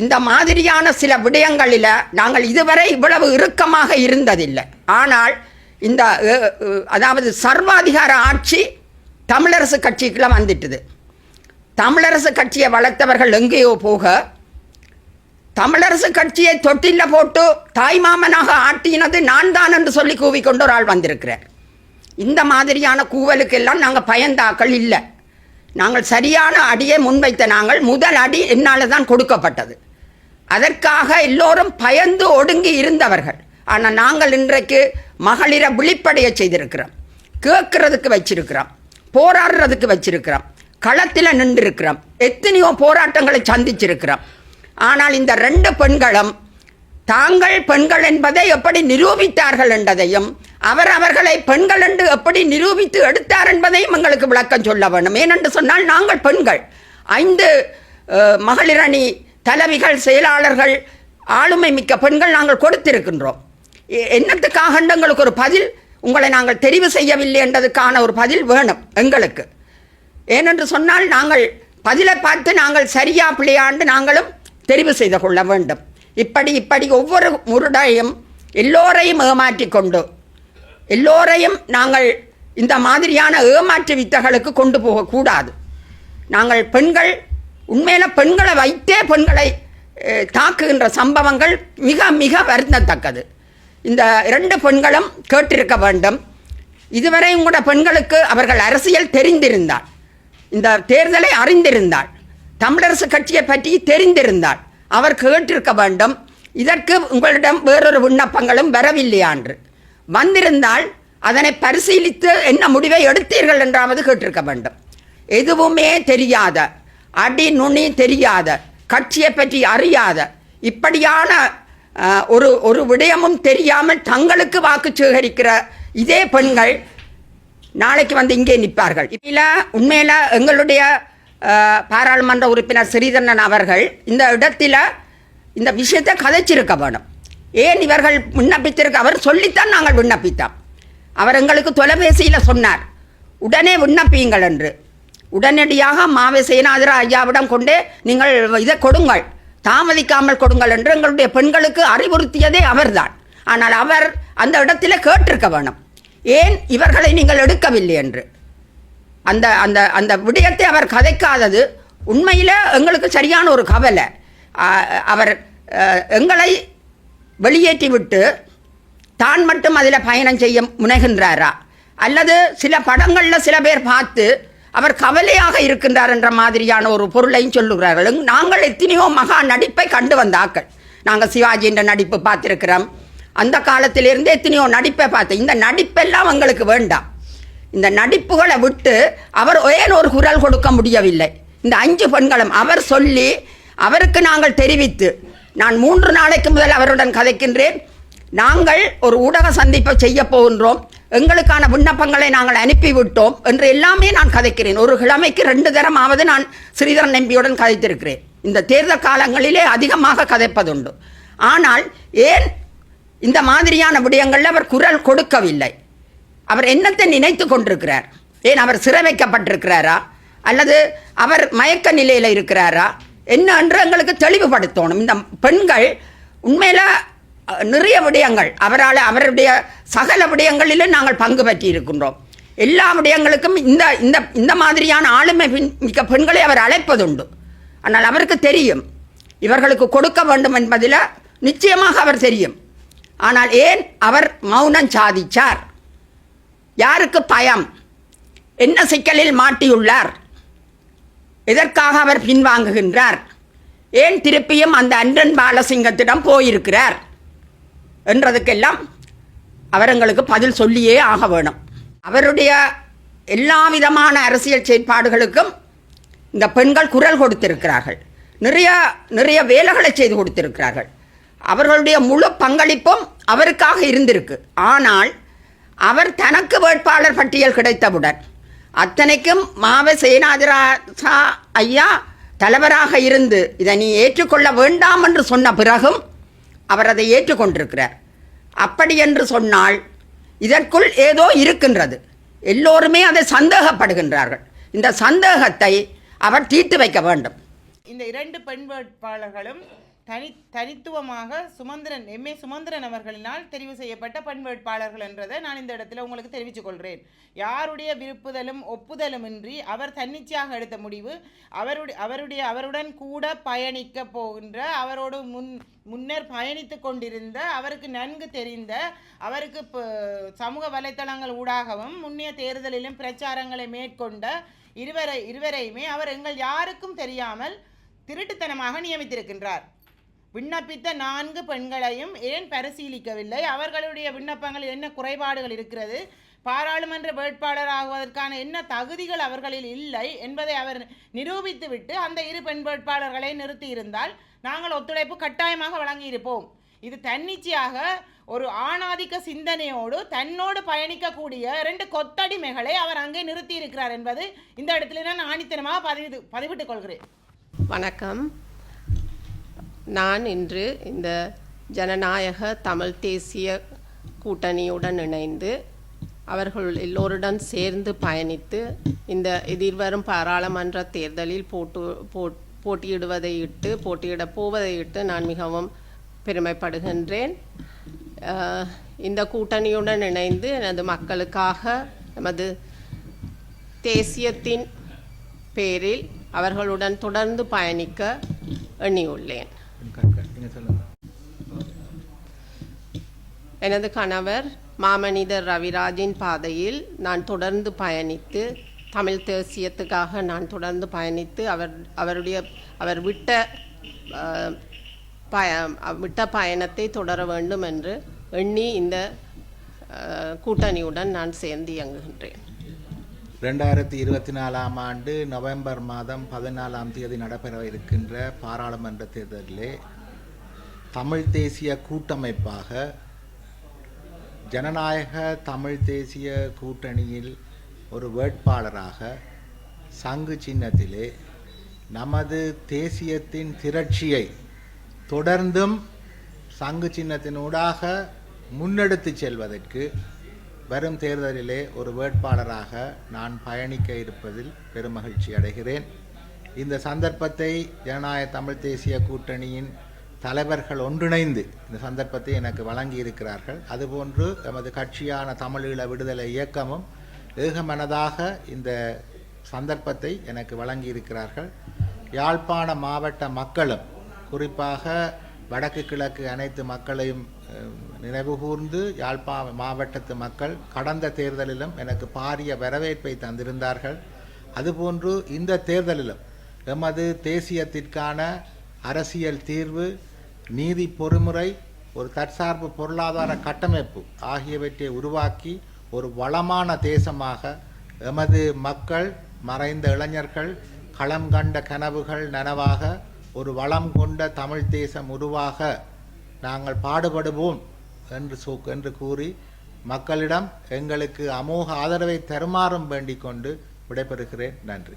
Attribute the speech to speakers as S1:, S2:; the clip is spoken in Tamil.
S1: இந்த மாதிரியான சில விடயங்களில் நாங்கள் இதுவரை இவ்வளவு இறுக்கமாக இருந்ததில்லை. ஆனால் இந்த அதாவது சர்வாதிகார ஆட்சி தமிழரசு கட்சிக்குள்ள வந்துட்டுது. தமிழரசு கட்சியை வளர்த்தவர்கள் எங்கேயோ போக தமிழரசு கட்சியை தொட்டில போட்டு தாய்மாமனாக ஆட்டினது நான் தான் என்று சொல்லி கூவிக்கொண்டு ஒரு ஆள் வந்திருக்கிறார். இந்த மாதிரியான கூவலுக்கெல்லாம் நாங்கள் பயந்தாக்கள் இல்லை. நாங்கள் சரியான அடியை முன்வைத்த நாங்கள் முதல் அடி என்னால் தான் கொடுக்கப்பட்டது. அதற்காக எல்லோரும் பயந்து ஒடுங்கி இருந்தவர்கள். ஆனால் நாங்கள் இன்றைக்கு மகளிரை விழிப்படைய செய்திருக்கிறோம். கேட்கறதுக்கு வச்சிருக்கிறோம். போராடுறதுக்கு வச்சிருக்கிறோம். களத்தில் நின்றிருக்கிறோம். எத்தனையோ போராட்டங்களை சந்திச்சிருக்கிறோம். ஆனால் இந்த ரெண்டு பெண்களும் தாங்கள் பெண்கள் என்பதை எப்படி நிரூபித்தார்கள் என்பதையும் அவர் அவர்களை பெண்கள் என்று எப்படி நிரூபித்து எடுத்தார் என்பதையும் எங்களுக்கு விளக்கம் சொல்ல வேண்டும் ஏனென்று சொன்னால் நாங்கள் பெண்கள். ஐந்து மகளிரணி தலைவிகள் செயலாளர்கள் ஆளுமை மிக்க பெண்கள் நாங்கள் கொடுத்திருக்கின்றோம். எ- என்னத்துக்காக எங்களுக்கு ஒரு பதில் உங்களை நாங்கள் தெரிவு செய்யவில்லை என்றதுக்கான ஒரு பதில் வேணும் எங்களுக்கு. ஏனென்று சொன்னால் நாங்கள் பதிலை பார்த்து நாங்கள் சரியா பிள்ளையாண்டு நாங்களும் தெரிவு செய்து கொள்ள வேண்டும். இப்படி இப்படி ஒவ்வொரு முருடையும் எல்லோரையும் ஏமாற்றி கொண்டு எல்லோரையும் நாங்கள் இந்த மாதிரியான ஏமாற்று வித்தைகளுக்கு கொண்டு போகக்கூடாது. நாங்கள் பெண்கள் உண்மையில பெண்களை வைத்தே பெண்களை தாக்குகின்ற சம்பவங்கள் மிக மிக வருந்தத்தக்கது இந்த இரண்டு பெண்களும் கேட்டிருக்க வேண்டும். இதுவரையும் கூட பெண்களுக்கு அவர்கள் அரசியல் தெரிந்திருந்தார். இந்த தேர்தலை அறிந்திருந்தாள் தமிழரசு கட்சியை பற்றி தெரிந்திருந்தாள் அவர் கேட்டிருக்க வேண்டும். இதற்கு உங்களிடம் வேறொரு விண்ணப்பங்களும் வரவில்லையான்று வந்திருந்தால் அதனை பரிசீலித்து என்ன முடிவை எடுத்தீர்கள் என்றாவது கேட்டிருக்க வேண்டும். எதுவுமே தெரியாத அடி நுனி தெரியாத கட்சியை பற்றி அறியாத இப்படியான ஒரு ஒரு விடயமும் தெரியாமல் தங்களுக்கு வாக்கு சேகரிக்கிற இதே பெண்கள் நாளைக்கு வந்து இங்கே நிற்பார்கள். இதில் உண்மையில் எங்களுடைய பாராளுமன்ற உறுப்பினர் ஸ்ரீதரன் அவர்கள் இந்த இடத்துல இந்த விஷயத்தை கதைச்சிருக்க வேணும். ஏன் இவர்கள் விண்ணப்பித்திருக்க அவர் சொல்லித்தான் நாங்கள் விண்ணப்பித்தோம். அவர் எங்களுக்கு தொலைபேசியில் சொன்னார். உடனே விண்ணப்பியுங்கள் என்று. உடனடியாக மாவை சேனாதிர ஐயாவிடம் கொண்டே நீங்கள் இதை கொடுங்கள். தாமதிக்காமல் கொடுங்கள் என்று எங்களுடைய பெண்களுக்கு அறிவுறுத்தியதே அவர்தான். ஆனால் அவர் அந்த இடத்துல கேட்டிருக்க வேணும். ஏன் இவர்களை நீங்கள் எடுக்கவில்லை என்று? அந்த அந்த அந்த விடயத்தை அவர் கதைக்காதது உண்மையில் எங்களுக்கு சரியான ஒரு கவலை. அவர் எங்களை வெளியேற்றிவிட்டு தான் மட்டும் அதில் பயணம் செய்ய முனைகின்றாரா? அல்லது சில படங்களில் சில பேர் பார்த்து அவர் கவலையாக இருக்கின்றார் என்ற மாதிரியான ஒரு பொருளையும் சொல்லுகிறார்கள். நாங்கள் எத்தனையோ மகா நடிப்பை கண்டு வந்தாக்கள் நாங்கள் சிவாஜி என்ற நடிப்பு பார்த்துருக்கிறோம். அந்த காலத்திலிருந்து எத்தனையோ நடிப்பை பார்த்தேன் இந்த நடிப்பெல்லாம் எங்களுக்கு வேண்டாம். இந்த நடிப்புகளை விட்டு அவர் ஏன் ஒரு குரல் கொடுக்க முடியவில்லை? இந்த அஞ்சு பெண்களும் அவர் சொல்லி அவருக்கு நாங்கள் தெரிவித்து நான் மூன்று நாளைக்கு முதல் அவருடன் கதைக்கின்றேன். நாங்கள் ஒரு ஊடக சந்திப்பை செய்ய போகின்றோம். எங்களுக்கான விண்ணப்பங்களை நாங்கள் அனுப்பிவிட்டோம் என்று எல்லாமே நான் கதைக்கிறேன். ஒரு கிழமைக்கு ரெண்டு தரமாவது நான் ஸ்ரீதரன் எம்பியுடன் கதைத்திருக்கிறேன். இந்த தேர்தல் காலங்களிலே அதிகமாக கதைப்பதுண்டு. ஆனால் ஏன் இந்த மாதிரியான விடயங்களில் அவர் குரல் கொடுக்கவில்லை? அவர் என்னத்தை நினைத்து கொண்டிருக்கிறார்? ஏன் அவர் சிறை வைக்கப்பட்டிருக்கிறாரா அல்லது அவர் மயக்க நிலையில் இருக்கிறாரா? என்ன என்று எங்களுக்கு தெளிவுபடுத்தணும். இந்த பெண்கள் உண்மையில நிறைய விடயங்கள். அவரால் அவருடைய சகல விடயங்களிலும் நாங்கள் பங்கு பற்றியிருக்கின்றோம் எல்லா விடயங்களுக்கும் இந்த இந்த இந்த மாதிரியான ஆளுமை மிக்க பெண்களை அவர் அழைப்பதுண்டு. ஆனால் அவருக்கு தெரியும். இவர்களுக்கு கொடுக்க வேண்டும் என்பதில் நிச்சயமாக அவர் தெரியும். ஆனால் ஏன் அவர் மௌனம் சாதிச்சார்? யாருக்கு பயம்? என்ன சிக்கலில் மாட்டியுள்ளார்? எதற்காக அவர் பின்வாங்குகின்றார்? ஏன் திருப்பியும் அந்த அன்றன் பாலசிங்கத்திடம் போயிருக்கிறார்? என்றதுக்கெல்லாம் அவரங்களுக்கு பதில் சொல்லியே ஆக வேணும். அவருடைய எல்லா விதமான அரசியல் செயற்பாடுகளுக்கும் இந்த பெண்கள் குரல் கொடுத்திருக்கிறார்கள். நிறைய நிறைய வேலைகளை செய்து கொடுத்திருக்கிறார்கள். அவர்களுடைய முழு பங்களிப்பும் அவருக்காக இருந்திருக்கு. ஆனால் அவர் தனக்கு வேட்பாளர் பட்டியல் கிடைத்தவுடன் அத்தனைக்கும் மாவ சேனாதிராசா ஐயா தலைவராக இருந்து இதை நீ ஏற்றுக்கொள்ள வேண்டாம் என்று சொன்ன பிறகும் அவர் அதை ஏற்றுக்கொண்டிருக்கிறார். அப்படி என்று சொன்னால் இதற்குள் ஏதோ இருக்கின்றது. எல்லோருமே அதை சந்தேகப்படுகின்றார்கள். இந்த சந்தேகத்தை அவர் தீர்த்து வைக்க வேண்டும்.
S2: இந்த இரண்டு பெண் வேட்பாளர்களும் தனி தனித்துவமாக சுமந்திரன் எம்ஏ சுமந்திரன் அவர்களினால் தெரிவு செய்யப்பட்ட பண்பேட்பாளர்கள் என்றதை நான் இந்த இடத்துல உங்களுக்கு தெரிவித்துக் கொள்கிறேன் யாருடைய விருப்புதலும் ஒப்புதலுமின்றி அவர் தன்னிச்சையாக எடுத்த முடிவு அவருடைய அவருடைய அவருடன் கூட பயணிக்க போகின்ற அவரோடு முன் முன்னர் பயணித்து கொண்டிருந்த அவருக்கு நன்கு தெரிந்த அவருக்கு இப்போ சமூக வலைத்தளங்கள் ஊடாகவும் முன்னைய தேர்தலிலும் பிரச்சாரங்களை மேற்கொண்ட இருவரை இருவரையுமே அவர் எங்கள் யாருக்கும் தெரியாமல் திருட்டுத்தனமாக நியமித்திருக்கின்றார். விண்ணப்பித்த நான்கு பெண்களையும் ஏன் பரிசீலிக்கவில்லை? அவர்களுடைய விண்ணப்பங்களில் என்ன குறைபாடுகள் இருக்கிறது? பாராளுமன்ற வேட்பாளர் ஆகுவதற்கான என்ன தகுதிகள் அவர்களில் இல்லை என்பதை அவர் நிரூபித்துவிட்டு அந்த இரு பெண் வேட்பாளர்களை நிறுத்தியிருந்தால் நாங்கள் ஒத்துழைப்பு கட்டாயமாக வழங்கியிருப்போம். இது தன்னிச்சையாக ஒரு ஆணாதிக்க சிந்தனையோடு தன்னோடு பயணிக்கக்கூடிய ரெண்டு கொத்தடிமைகளை அவர் அங்கே நிறுத்தி இருக்கிறார் என்பது இந்த இடத்துல நான் ஆணித்தனமாக பதிவு பதிவிட்டுக் கொள்கிறேன்.
S3: வணக்கம். நான் இன்று இந்த ஜனநாயக தமிழ் தேசிய கூட்டணியுடன் இணைந்து அவர்கள் எல்லோருடன் சேர்ந்து பயணித்து இந்த எதிர்வரும் பாராளுமன்ற தேர்தலில் போட்டு போட்- போட்டியிடுவதை இட்டு போட்டியிடப் போவதை இட்டு நான் மிகவும் பெருமைப்படுகின்றேன். இந்த கூட்டணியுடன் இணைந்து எனது மக்களுக்காக நமது தேசியத்தின் பேரில் அவர்களுடன் தொடர்ந்து பயணிக்க எண்ணியுள்ளேன். எனது கணவர் மாமனிதர் ரவிராஜின் பாதையில் நான் தொடர்ந்து பயணித்து தமிழ் தேசியத்துக்காக நான் தொடர்ந்து பயணித்து அவர் அவருடைய அவர் விட்ட பய விட்ட பயணத்தை தொடர வேண்டும் என்று எண்ணி இந்த கூட்டணியுடன் நான் சேர்ந்து இயங்குகின்றேன்.
S4: ரெண்டாயிரத்தி இருபத்தி நாலாம் ஆண்டு நவம்பர் மாதம் பதினாலாம் தேதி நடைபெற இருக்கின்ற பாராளுமன்ற தேர்தலிலே தமிழ் தேசிய கூட்டமைப்பாக ஜனநாயக தமிழ் தேசிய கூட்டணியில் ஒரு வேட்பாளராக சங்கு சின்னத்திலே நமது தேசியத்தின் திரட்சியை தொடர்ந்தும் சங்கு சின்னத்தினூடாக முன்னெடுத்து செல்வதற்கு வரும் தேர்தலிலே ஒரு வேட்பாளராக நான் பயணிக்க இருப்பதில் பெருமகிழ்ச்சி அடைகிறேன். இந்த சந்தர்ப்பத்தை ஜனநாயக தமிழ் தேசிய கூட்டணியின் தலைவர்கள் ஒன்றிணைந்து இந்த சந்தர்ப்பத்தை எனக்கு வழங்கி இருக்கிறார்கள் அதுபோன்று எமது கட்சியான தமிழீழ விடுதலை இயக்கமும் ஏகமனதாக இந்த சந்தர்ப்பத்தை எனக்கு வழங்கி இருக்கிறார்கள் யாழ்ப்பாண மாவட்ட மக்களும் குறிப்பாக வடக்கு கிழக்கு அனைத்து மக்களையும் நினைவுகூர்ந்து யாழ்ப்பா மாவட்டத்து மக்கள் கடந்த தேர்தலிலும் எனக்கு பாரிய வரவேற்பை தந்திருந்தார்கள். அதுபோன்று இந்த தேர்தலிலும் எமது தேசியத்திற்கான அரசியல் தீர்வு நீதி பொறுமுறை ஒரு தற்சார்பு பொருளாதார கட்டமைப்பு ஆகியவற்றை உருவாக்கி ஒரு வளமான தேசமாக எமது மக்கள் மறைந்த இளைஞர்கள் களம் கண்ட கனவுகள் நனவாக ஒரு வளம் கொண்ட தமிழ் தேசம் உருவாக நாங்கள் பாடுபடுவோம் என்று சொ என்று கூறி மக்களிடம் எங்களுக்கு அமோக ஆதரவை தருமாறும் வேண்டிக் கொண்டு விடைபெறுகிறேன். நன்றி.